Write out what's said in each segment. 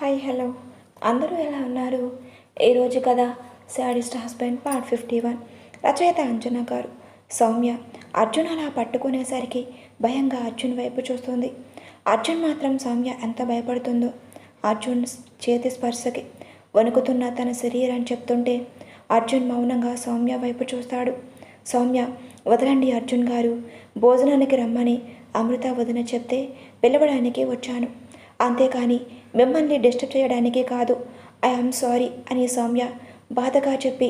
Hi hello. అందరూ ఎలా ఉన్నారు? ఈరోజు కథ sadist husband part fifty one. రచయిత అంజనా గారు సౌమ్య అర్జున్ అలా పట్టుకునేసరికి భయంగా అర్జున్ వైపు చూస్తుంది. అర్జున్ మాత్రం సౌమ్య ఎంత భయపడుతుందో. అర్జున్ చేతి స్పర్శకి వణుకుతున్న తన శరీరం చెప్తుంటే అర్జున్ మౌనంగా సౌమ్య వైపు చూస్తాడు. సౌమ్య వదలండి అర్జున్ గారు. భోజనానికి రమ్మని అమృత వదిన చెప్తే పిలవడానికి వచ్చాను. అంతేకాని మిమ్మల్ని డిస్టర్బ్ చేయడానికి కాదు. ఐ ఆమ్ సారీ అని సౌమ్య బాధగా చెప్పి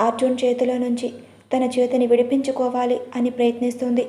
అర్జున్ చేతిలో నుంచి తన చేతిని విడిపించుకోవాలి అని ప్రయత్నిస్తుంది.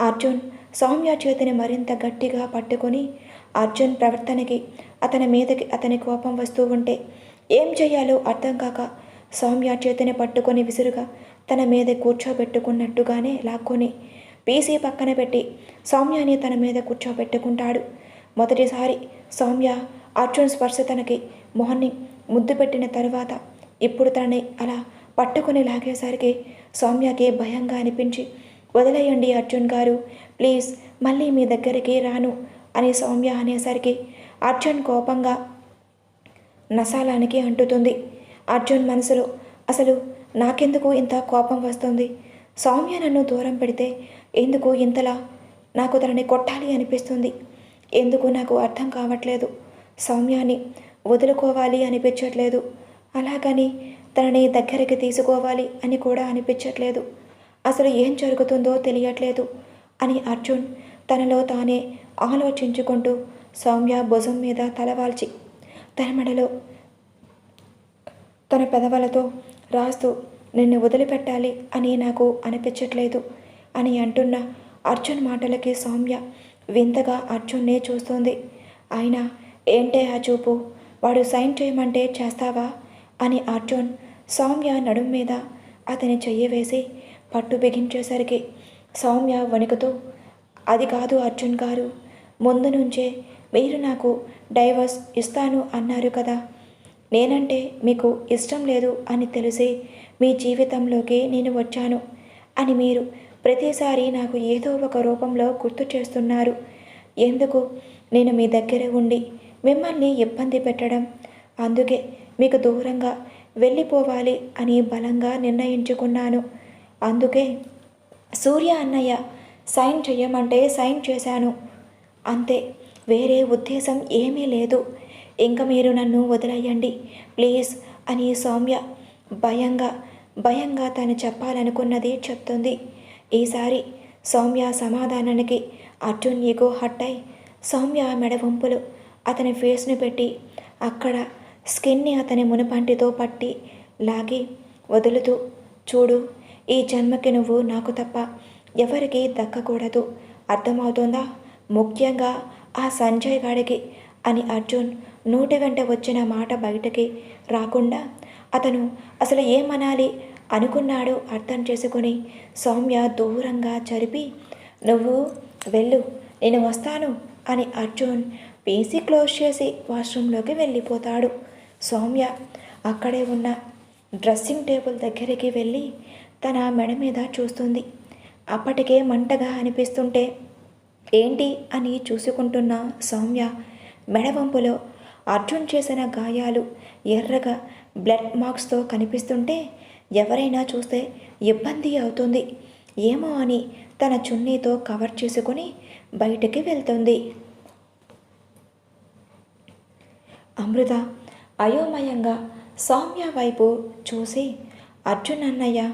అర్జున్ సౌమ్య చేతిని మరింత గట్టిగా పట్టుకొని అర్జున్ ప్రవర్తనకి అతని మీదకి అతని కోపం వస్తూ ఉంటే ఏం చేయాలో అర్థం కాక సౌమ్య చేతిని పట్టుకొని విసురుగా తన మీద కూర్చోబెట్టుకున్నట్టుగానే లాక్కొని పీసీ పక్కన పెట్టి సౌమ్యాని తన మీద కూర్చోబెట్టుకుంటాడు. మొదటిసారి సౌమ్య అర్జున్ స్పర్శ తనకి మార్నింగ్ ముద్దు పెట్టిన తరువాత ఇప్పుడు తనని అలా పట్టుకొని లాగేసరికి సౌమ్యకి భయంగా అనిపించి వదిలేయండి అర్జున్ గారు ప్లీజ్ మళ్ళీ మీ దగ్గరికి రాను అని సౌమ్య అనేసరికి అర్జున్ కోపంగా నసాలానికి అంటుతుంది. అర్జున్ మనసులో అసలు నాకెందుకు ఇంత కోపం వస్తుంది? సౌమ్య నన్ను దూరం పెడితే ఎందుకు ఇంతలా నాకు తనని కొట్టాలి అనిపిస్తుంది. ఎందుకు నాకు అర్థం కావట్లేదు? సౌమ్యాన్ని వదులుకోవాలి అనిపించట్లేదు. అలాగని తనని దగ్గరికి తీసుకోవాలి అని కూడా అనిపించట్లేదు. అసలు ఏం జరుగుతుందో తెలియట్లేదు అని అర్జున్ తనలో తానే ఆలోచించుకుంటూ సౌమ్య భుజం మీద తలవాల్చి తన మెడలో తన పెదవులతో రాస్తూ నిన్ను వదిలిపెట్టాలి అని నాకు అనిపించట్లేదు అని అంటున్న అర్జున్ మాటలకి సౌమ్య వింతగా అర్జున్నే చూస్తుంది. అయినా ఏంటే ఆ చూపు? వాడు సైన్ చేయమంటే చేస్తావా? అని అర్జున్ సౌమ్య నడుం మీద అతని చెయ్యి వేసి పట్టు బిగించేసరికి సౌమ్య వణుకుతూ అది కాదు అర్జున్ గారు ముందు నుంచే మీరు నాకు డైవర్స్ ఇస్తాను అన్నారు కదా. నేనంటే మీకు ఇష్టం లేదు అని తెలిసి మీ జీవితంలోకి నేను వచ్చాను అని మీరు ప్రతిసారి నాకు ఏదో ఒక రూపంలో గుర్తు చేస్తున్నారు. ఎందుకు? నేను మీ దగ్గర ఉండి మిమ్మల్ని ఇబ్బంది పెట్టడం. అందుకే మీకు దూరంగా వెళ్ళిపోవాలి అని బలంగా నిర్ణయించుకున్నాను. అందుకే సూర్య అన్నయ్య సైన్ చేయమంటే సైన్ చేశాను. అంతే వేరే ఉద్దేశం ఏమీ లేదు. ఇంకా మీరు నన్ను వదిలేయండి ప్లీజ్ అని సౌమ్య భయంగా భయంగా తను చెప్పాలనుకున్నది చెప్తుంది. ఈసారి సౌమ్య సమాధానానికి అర్జున్ ఎగో హట్టై సౌమ్య మెడ వంపులు. అతని ఫేస్ను పెట్టి అక్కడ స్కిన్ని అతని మునపంటితో పట్టి లాగి వదులుతూ చూడు ఈ జన్మకి నువ్వు నాకు తప్ప ఎవరికి దక్కకూడదు. అర్థమవుతుందా? ముఖ్యంగా ఆ సంజయ్ గాడికి అని అర్జున్ నోటి వెంట వచ్చిన మాట బయటకి రాకుండా అతను అసలు ఏమనాలి? అనుకున్నాడు అర్థం చేసుకుని సౌమ్య దూరంగా జరిపి నువ్వు వెళ్ళు నేను వస్తాను అని అర్జున్ పీసీ క్లోజ్ చేసి వాష్రూమ్లోకి వెళ్ళిపోతాడు. సౌమ్య అక్కడే ఉన్న డ్రెస్సింగ్ టేబుల్ దగ్గరికి వెళ్ళి తన మెడ మీద చూస్తుంది. అప్పటికే మంటగా అనిపిస్తుంటే ఏంటి? అని చూసుకుంటున్న సౌమ్య మెడవంపులో అర్జున్ చేసిన గాయాలు ఎర్రగా బ్లడ్ మార్క్స్తో కనిపిస్తుంటే ఎవరైనా చూస్తే ఇబ్బంది అవుతుంది. ఏమో అని తన చున్నీతో కవర్ చేసుకుని బయటికి వెళ్తుంది. అమృత అయోమయంగా సౌమ్య వైపు చూసి అర్జున్ అన్నయ్య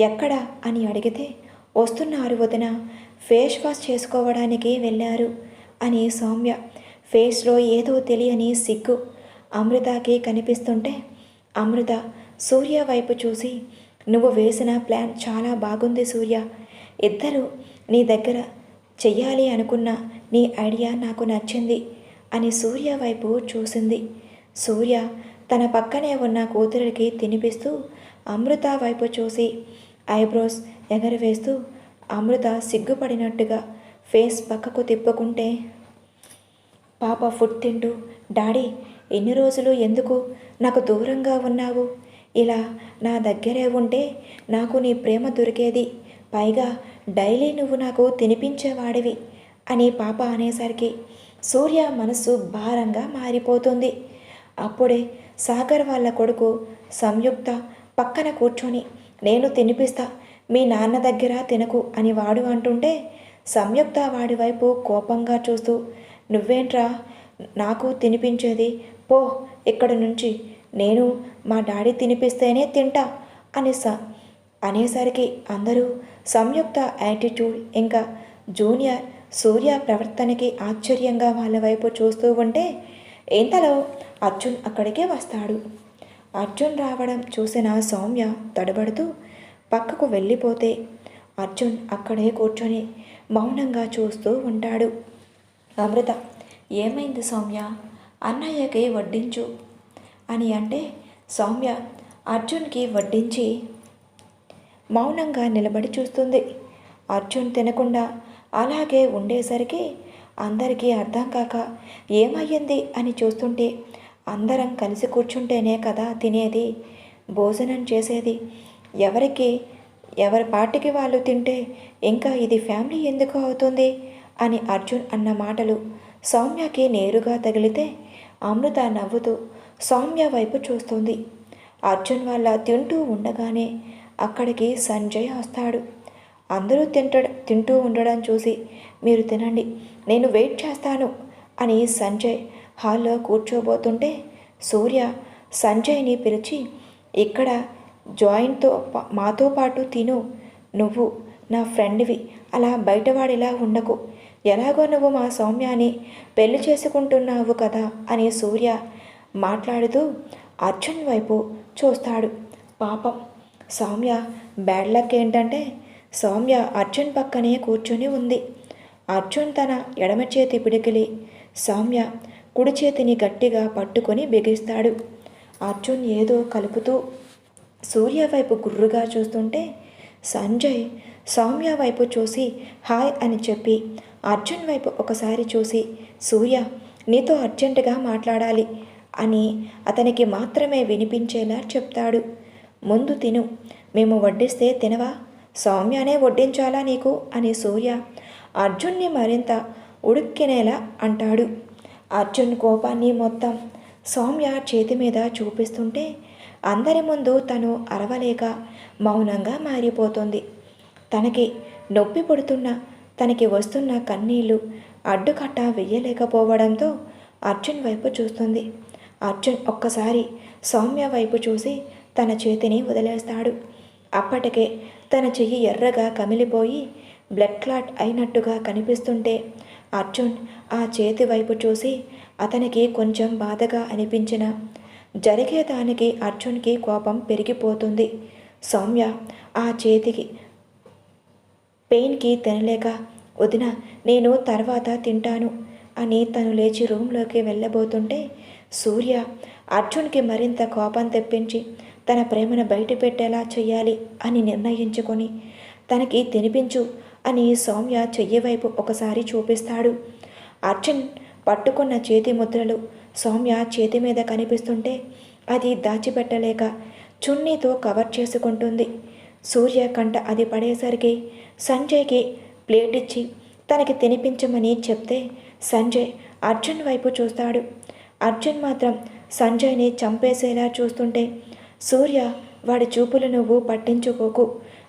ఎక్కడ? అని అడిగితే వస్తున్నారు వదిన ఫేస్ వాష్ చేసుకోవడానికి వెళ్ళారు అని సౌమ్య. ఫేస్లో ఏదో తెలియని సిగ్గు అమృతకి కనిపిస్తుంటే అమృత సూర్య వైపు చూసి నువ్వు వేసిన ప్లాన్ చాలా బాగుంది సూర్య. ఇద్దరు నీ దగ్గర చెయ్యాలి అనుకున్న నీ ఐడియా నాకు నచ్చింది అని సూర్య వైపు చూసింది. సూర్య తన పక్కనే ఉన్న కూతురికి తినిపిస్తూ అమృత వైపు చూసి ఐబ్రోస్ ఎగరవేస్తూ అమృత సిగ్గుపడినట్టుగా ఫేస్ పక్కకు తిప్పుకుంటే పాప ఫుడ్ తింటూ డాడీ ఎన్ని రోజులు ఎందుకు? నాకు దూరంగా ఉన్నావు. ఇలా నా దగ్గరే ఉంటే నాకు నీ ప్రేమ దొరికేది. పైగా డైలీ నువ్వు నాకు తినిపించేవాడివి అని పాప అనేసరికి సూర్య మనస్సు భారంగా మారిపోతుంది. అప్పుడే సాగర్ వాళ్ళ కొడుకు సంయుక్త పక్కన కూర్చొని నేను తినిపిస్తా మీ నాన్న దగ్గర తినకు అని వాడు అంటుంటే సంయుక్త వాడి వైపు కోపంగా చూస్తూ నువ్వేంట్రా నాకు తినిపించేది? పో ఇక్కడి నుంచి నేను మా డాడీ తినిపిస్తేనే తింటా అనేసా. స అనేసరికి అందరూ సంయుక్త యాటిట్యూడ్ ఇంకా జూనియర్ సూర్య ప్రవర్తనకి ఆశ్చర్యంగా వాళ్ళ వైపు చూస్తూ ఉంటే ఇంతలో అర్జున్ అక్కడికే వస్తాడు. అర్జున్ రావడం చూసిన సౌమ్య తడబడుతూ పక్కకు వెళ్ళిపోతే అర్జున్ అక్కడే కూర్చొని మౌనంగా చూస్తూ ఉంటాడు. అమృత ఏమైంది సౌమ్య? అన్నయ్యకి వడ్డించు. అని అంటే సౌమ్య అర్జున్కి వడ్డించి మౌనంగా నిలబడి చూస్తుంది. అర్జున్ తినకుండా అలాగే ఉండేసరికి అందరికీ అర్థం కాక ఏమయ్యింది అని చూస్తుంటే అందరం కలిసి కూర్చుంటేనే కదా తినేది భోజనం చేసేది. ఎవరికి ఎవరి పాటికి వాళ్ళు తింటే ఇంకా ఇది ఫ్యామిలీ ఎందుకు అవుతుంది? అని అర్జున్ అన్న మాటలు సౌమ్యకి నేరుగా తగిలితే అమృత నవ్వుతూ సౌమ్య వైపు చూస్తుంది. అర్జున్ వాళ్ళ తింటూ ఉండగానే అక్కడికి సంజయ్ వస్తాడు. అందరూ తింట తింటూ ఉండడం చూసి మీరు తినండి నేను వెయిట్ చేస్తాను అని సంజయ్ హాల్లో కూర్చోబోతుంటే సూర్య సంజయ్ని పిలిచి ఇక్కడ జాయింట్తో పా- మాతో పాటు తిను. నువ్వు నా ఫ్రెండ్వి. అలా బయటవాడిలా ఉండకు. ఎలాగో నువ్వు మా సౌమ్యాన్ని పెళ్ళి చేసుకుంటున్నావు కదా అని సూర్య మాట్లాడుతూ అర్జున్ వైపు చూస్తాడు. పాపం. సౌమ్య బ్యాడ్ లక్ ఏంటంటే సౌమ్య అర్జున్ పక్కనే కూర్చొని ఉంది. అర్జున్ తన ఎడమ చేతి పిడికిలి సౌమ్య కుడి చేతిని గట్టిగా పట్టుకొని బిగిస్తాడు. అర్జున్ ఏదో కలుపుతూ సూర్య వైపు గుర్రుగా చూస్తుంటే సంజయ్ సౌమ్య వైపు చూసి హాయ్ అని చెప్పి అర్జున్ వైపు ఒకసారి చూసి సూర్య నీతో అర్జెంటుగా మాట్లాడాలి. అని అతనికి మాత్రమే వినిపించేలా చెప్తాడు. ముందు తిను. మేము వడ్డిస్తే తినవా? సౌమ్యనే వడ్డించాలా నీకు? అని సూర్య అర్జున్ని మరింత ఉడుక్కినేలా అంటాడు. అర్జున్ కోపాన్ని మొత్తం సౌమ్య చేతి మీద చూపిస్తుంటే అందరి ముందు తను అరవలేక మౌనంగా మారిపోతుంది. తనకి నొప్పి పుడుతున్న తనకి వస్తున్న కన్నీళ్ళు అడ్డుకట్ట వెయ్యలేకపోవడంతో అర్జున్ వైపు చూస్తుంది. అర్జున్ ఒక్కసారి సౌమ్య వైపు చూసి తన చేతిని వదిలేస్తాడు. అప్పటికే తన చెయ్యి ఎర్రగా కమిలిపోయి బ్లడ్ క్లాట్ అయినట్టుగా కనిపిస్తుంటే అర్జున్ ఆ చేతి వైపు చూసి అతనికి కొంచెం బాధగా అనిపించిన. జరిగేదానికి అర్జున్కి కోపం పెరిగిపోతుంది. సౌమ్య ఆ చేతికి పెయిన్కి తినలేక వదిన నేను తర్వాత తింటాను అని తను లేచి రూమ్లోకి వెళ్ళబోతుంటే సూర్య అర్జున్కి మరింత కోపం తెప్పించి తన ప్రేమను బయటపెట్టేలా చెయ్యాలి అని నిర్ణయించుకొని తనకి తినిపించు అని సౌమ్య చెయ్యి వైపు ఒకసారి చూపిస్తాడు. అర్జున్ పట్టుకున్న చేతి ముద్రలు సౌమ్య చేతి మీద కనిపిస్తుంటే అది దాచిపెట్టలేక చున్నీతో కవర్ చేసుకుంటుంది. సూర్య కంట అది పడేసరికి సంజయ్కి ప్లేట్ ఇచ్చి తనకి తినిపించమని చెప్తే సంజయ్ అర్జున్ వైపు చూస్తాడు. మాత్రం సంజయ్ని చంపేసేలా చూస్తుంటే సూర్య వాడి చూపులు నువ్వు పట్టించుకోకు.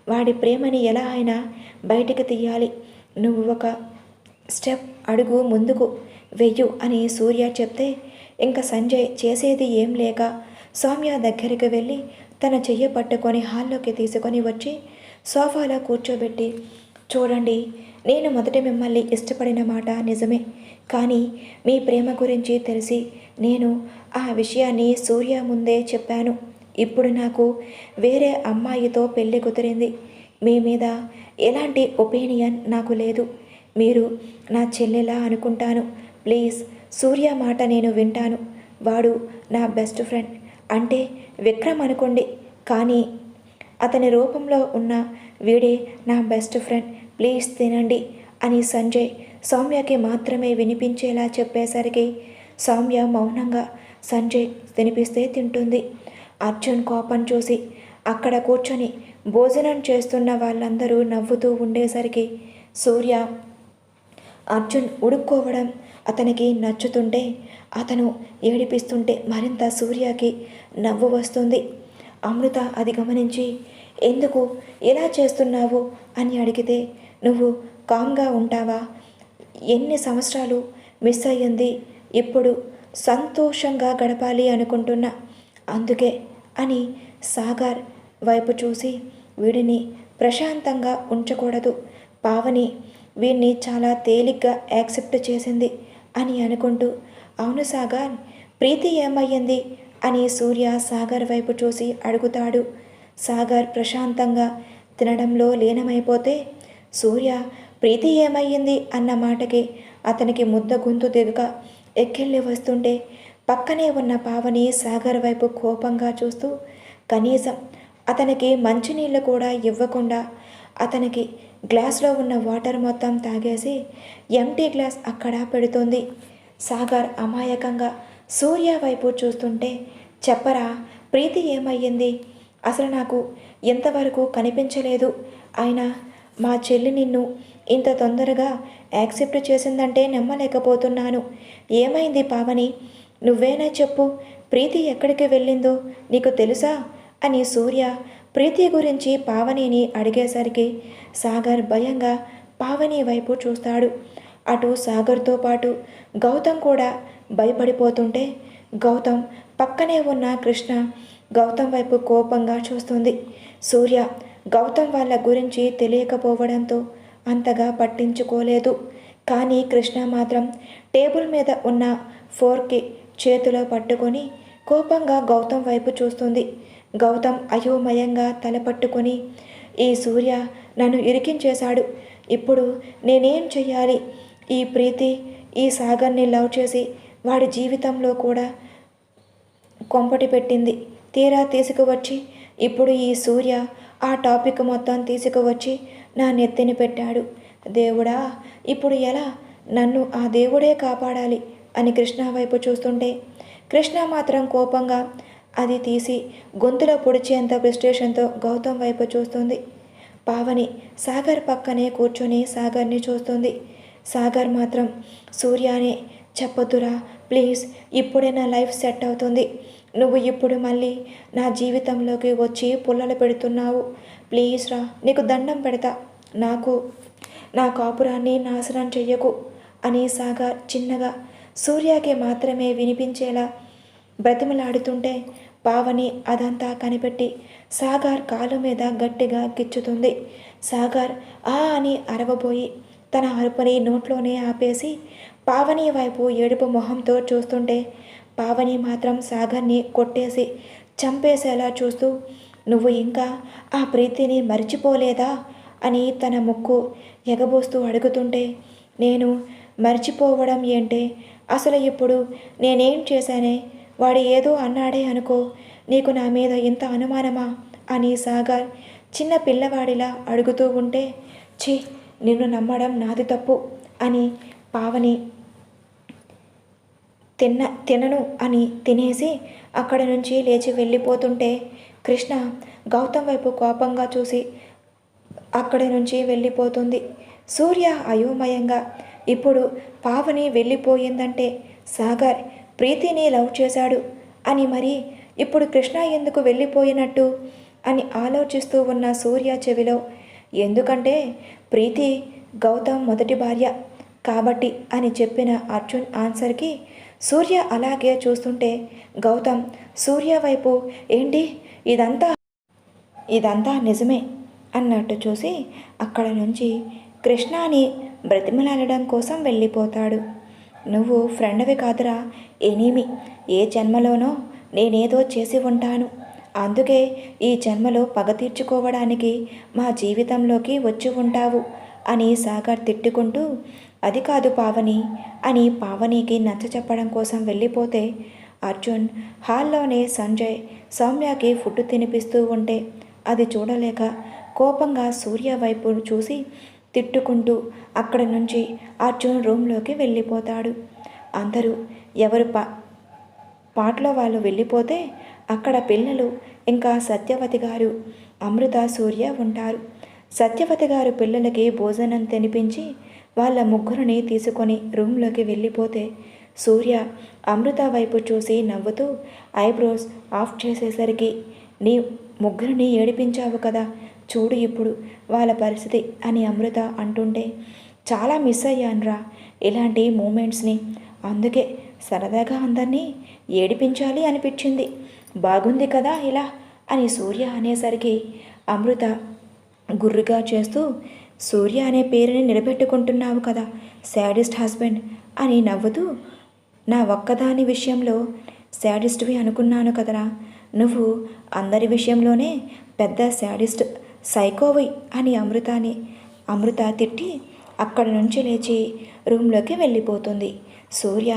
వాడి ప్రేమని ఎలా అయినా బయటికి తీయాలి. నువ్వు ఒక స్టెప్ అడుగు ముందుకు వెయ్యు అని సూర్య చెప్తే ఇంకా సంజయ్ చేసేది ఏం లేక సౌమ్య దగ్గరికి వెళ్ళి తన చెయ్యి పట్టుకొని హాల్లోకి తీసుకొని వచ్చి సోఫాలో కూర్చోబెట్టి చూడండి నేను మొదట మిమ్మల్ని ఇష్టపడిన మాట నిజమే. కానీ మీ ప్రేమ గురించి తెలిసి నేను ఆ విషయాన్ని సూర్య ముందే చెప్పాను. ఇప్పుడు నాకు వేరే అమ్మాయితో పెళ్ళి కుదిరింది. మీ మీద ఎలాంటి ఒపీనియన్ నాకు లేదు. మీరు నా చెల్లెలా అనుకుంటాను. ప్లీజ్ సూర్య మాట నేను వింటాను. వాడు నా బెస్ట్ ఫ్రెండ్. అంటే విక్రమ్ అనుకోండి. కానీ అతని రూపంలో ఉన్న వీడే నా బెస్ట్ ఫ్రెండ్. ప్లీజ్ తినండి అని సంజయ్ సౌమ్యకి మాత్రమే వినిపించేలా చెప్పేసరికి సౌమ్య మౌనంగా సంజయ్ తినిపిస్తే తింటుంది. అర్జున్ కోపం చూసి అక్కడ కూర్చొని భోజనం చేస్తున్న వాళ్ళందరూ నవ్వుతూ ఉండేసరికి సూర్య అర్జున్ ఉడుక్కోవడం అతనికి నచ్చుతుంటే అతను ఏడిపిస్తుంటే మరింత సూర్యకి నవ్వు వస్తుంది. అమృత అది గమనించి ఎందుకు? ఇలా చేస్తున్నావు? అని అడిగితే నువ్వు కామ్గా ఉంటావా? ఎన్ని సంవత్సరాలు మిస్ అయ్యింది? ఇప్పుడు సంతోషంగా గడపాలి అనుకుంటున్నా. అందుకే అని సాగర్ వైపు చూసి వీడిని ప్రశాంతంగా ఉంచకూడదు. పావని వీడిని చాలా తేలిగ్గా యాక్సెప్ట్ చేసింది అని అనుకుంటూ అవును సాగర్ ప్రీతి ఏమయ్యింది అని సూర్య సాగర్ వైపు చూసి అడుగుతాడు. సాగర్ ప్రశాంతంగా తినడంలో లీనమైపోతే సూర్య ప్రీతి ఏమయ్యింది అన్న మాటకి అతనికి ముద్ద గొంతు దిగక ఎక్కెళ్ళి వస్తుంటే పక్కనే ఉన్న పావని సాగర్ వైపు కోపంగా చూస్తూ కనీసం అతనికి మంచినీళ్ళు కూడా ఇవ్వకుండా అతనికి గ్లాస్లో ఉన్న వాటర్ మొత్తం తాగేసి ఎంటీ గ్లాస్ అక్కడ పెడుతుంది. సాగర్ అమాయకంగా సూర్య వైపు చూస్తుంటే చెప్పరా ప్రీతి ఏమయ్యింది? అసలు నాకు ఇంతవరకు కనిపించలేదు. అయినా మా చెల్లి నిన్ను ఇంత తొందరగా యాక్సెప్ట్ చేసిందంటే నమ్మలేకపోతున్నాను. ఏమైంది పావని? నువ్వేనా చెప్పు? ప్రీతి ఎక్కడికి వెళ్ళిందో నీకు తెలుసా? అని సూర్య ప్రీతి గురించి పావనిని అడిగేసరికి సాగర్ భయంగా పావని వైపు చూస్తాడు. అటు సాగర్తో పాటు గౌతమ్ కూడా భయపడిపోతుంటే గౌతమ్ పక్కనే ఉన్న కృష్ణ గౌతమ్ వైపు కోపంగా చూస్తుంది. సూర్య గౌతమ్ వాళ్ళ గురించి తెలియకపోవడంతో అంతగా పట్టించుకోలేదు. కానీ కృష్ణ మాత్రం టేబుల్ మీద ఉన్న ఫోర్కి చేతిలో పట్టుకొని కోపంగా గౌతమ్ వైపు చూస్తుంది. గౌతమ్ అయోమయంగా తలపట్టుకొని ఈ సూర్య నన్ను ఇరికించేశాడు. ఇప్పుడు నేనేం చెయ్యాలి? ఈ ప్రీతి ఈ సాగర్ని లవ్ చేసి వాడి జీవితంలో కూడా కొంపటి పెట్టింది. తీరా తీసుకువచ్చి ఇప్పుడు ఈ సూర్య ఆ టాపిక్ మొత్తం తీసుకువచ్చి నా నెత్తిని పెట్టాడు. దేవుడా ఇప్పుడు ఎలా? నన్ను ఆ దేవుడే కాపాడాలి అని కృష్ణ వైపు చూస్తుంటే కృష్ణ మాత్రం కోపంగా అది తీసి గొంతులో పొడిచేంత ఫ్రస్ట్రేషన్తో గౌతమ్ వైపు చూస్తుంది. పావని సాగర్ పక్కనే కూర్చొని సాగర్ని చూస్తుంది. సాగర్ మాత్రం సూర్యానే చెప్పొద్దురా ప్లీజ్ ఇప్పుడే నా లైఫ్ సెట్ అవుతుంది. నువ్వు ఇప్పుడు మళ్ళీ నా జీవితంలోకి వచ్చి పుల్లలు పెడుతున్నావు. ప్లీజ్ రా నీకు దండం పెడతా. నాకు నా కాపురాన్ని నాశనం చెయ్యకు అని సాగర్ చిన్నగా సూర్యకి మాత్రమే వినిపించేలా బ్రతిమలాడుతుంటే పావని అదంతా కనిపెట్టి సాగర్ కాలు మీద గట్టిగా గిచ్చుతుంది సాగర్ ఆ అని అరవబోయి తన అరుపుని నోట్లోనే ఆపేసి పావని వైపు ఏడుపు మొహంతో చూస్తుంటే పావని మాత్రం సాగర్ని కొట్టేసి చంపేసేలా చూస్తూ నువ్వు ఇంకా ఆ ప్రీతిని మర్చిపోలేదా? అని తన ముక్కు ఎగబోస్తూ అడుగుతుంటే నేను మర్చిపోవడం ఏంటే? అసలు ఇప్పుడు నేనేం చేశానే? వాడు ఏదో అన్నాడే అనుకో నీకు నా మీద ఇంత అనుమానమా? అని సాగర్ చిన్న పిల్లవాడిలా అడుగుతూ ఉంటే ఛీ నిన్ను నమ్మడం నాది తప్పు అని పావని తిన్న తినను అని తినేసి అక్కడ నుంచి లేచి వెళ్ళిపోతుంటే కృష్ణ గౌతమ్ వైపు కోపంగా చూసి అక్కడి నుంచి వెళ్ళిపోతుంది. సూర్య అయోమయంగా ఇప్పుడు పావని వెళ్ళిపోయిందంటే సాగర్ ప్రీతిని లవ్ చేశాడు అని మరి ఇప్పుడు కృష్ణ ఎందుకు వెళ్ళిపోయినట్టు? అని ఆలోచిస్తూ ఉన్న సూర్య చెవిలో ఎందుకంటే ప్రీతి గౌతమ్ మొదటి భార్య కాబట్టి అని చెప్పిన అర్జున్ ఆన్సర్కి సూర్య అలాగే చూస్తుంటే గౌతమ్ సూర్య వైపు ఏంటి? ఇదంతా ఇదంతా నిజమే అన్నట్టు చూసి అక్కడ నుంచి కృష్ణాని బ్రతిమలాడడం కోసం వెళ్ళిపోతాడు. నువ్వు ఫ్రెండ్వి కాదురా ఏనేమి? ఏ జన్మలోనో నేనేదో చేసి ఉంటాను. అందుకే ఈ జన్మలో పగ తీర్చుకోవడానికి మా జీవితంలోకి వచ్చి ఉంటావు అని సాగర్ తిట్టుకుంటూ అది కాదు పావని అని పావనికి నచ్చ చెప్పడం కోసం వెళ్ళిపోతే అర్జున్ హాల్లోనే సంజయ్ సౌమ్యకి ఫుడ్ తినిపిస్తూ ఉంటే అది చూడలేక కోపంగా సూర్య వైపు చూసి తిట్టుకుంటూ అక్కడ నుంచి అర్జున్ రూమ్లోకి వెళ్ళిపోతాడు. అందరూ ఎవరు పా పాటలో వాళ్ళు వెళ్ళిపోతే అక్కడ పిల్లలు ఇంకా సత్యవతి గారు అమృత సూర్య ఉంటారు. సత్యవతి గారు పిల్లలకి భోజనం తినిపించి వాళ్ళ ముగ్గురిని తీసుకొని రూమ్లోకి వెళ్ళిపోతే సూర్య అమృత వైపు చూసి నవ్వుతూ ఐబ్రోస్ ఆఫ్ చేసేసరికి నీ ముగ్గురిని ఏడిపించావు కదా చూడు ఇప్పుడు వాళ్ళ పరిస్థితి అని అమృత అంటుంటే చాలా మిస్ అయ్యానురా ఇలాంటి మూమెంట్స్ని. అందుకే సరదాగా అందరినీ ఏడిపించాలి అనిపించింది. బాగుంది కదా ఇలా అని సూర్య అనేసరికి అమృత గుర్రుగా చేస్తూ సూర్య అనే పేరుని నిలబెట్టుకుంటున్నావు కదా శాడిస్ట్ హస్బెండ్ అని నవ్వుతూ నా ఒక్కదాని విషయంలో శాడిస్ట్వి అనుకున్నాను కదరా. నువ్వు అందరి విషయంలోనే పెద్ద శాడిస్ట్ సైకోవి అని అమృతాని అమృత తిట్టి అక్కడి నుంచి లేచి రూమ్లోకి వెళ్ళిపోతుంది. సూర్య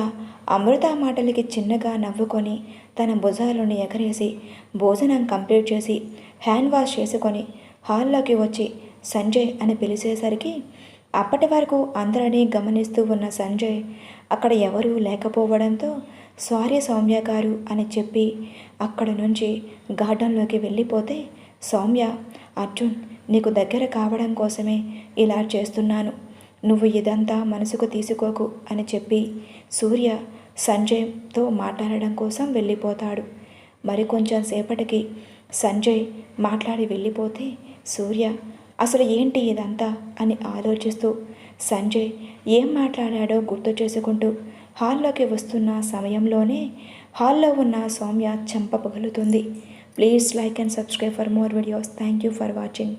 అమృత మాటలకి చిన్నగా నవ్వుకొని తన భుజాలను ఎగరేసి భోజనం కంప్లీట్ చేసి హ్యాండ్ వాష్ చేసుకొని హాల్లోకి వచ్చి సంజయ్ అని పిలిచేసరికి అప్పటి వరకు అందరినీ గమనిస్తూ ఉన్న సంజయ్ అక్కడ ఎవరూ లేకపోవడంతో సారీ సౌమ్య గారు అని చెప్పి అక్కడ నుంచి గార్డెన్లోకి వెళ్ళిపోతే సౌమ్య అర్జున్ నీకు దగ్గర కావడం కోసమే ఇలా చేస్తున్నాను. నువ్వు ఇదంతా మనసుకు తీసుకోకు అని చెప్పి సూర్య సంజయ్తో మాట్లాడడం కోసం వెళ్ళిపోతాడు. మరి కొంచెం సేపటికి సంజయ్ మాట్లాడి వెళ్ళిపోతే సూర్య అసలు ఏంటి ఇదంతా అని ఆలోచిస్తూ సంజయ్ ఏం మాట్లాడాడో గుర్తు చేసుకుంటూ హాల్లోకి వస్తున్న సమయంలోనే హాల్లో ఉన్న సౌమ్య చంప పగులుతుంది. Please like and subscribe for more videos. Thank you for watching.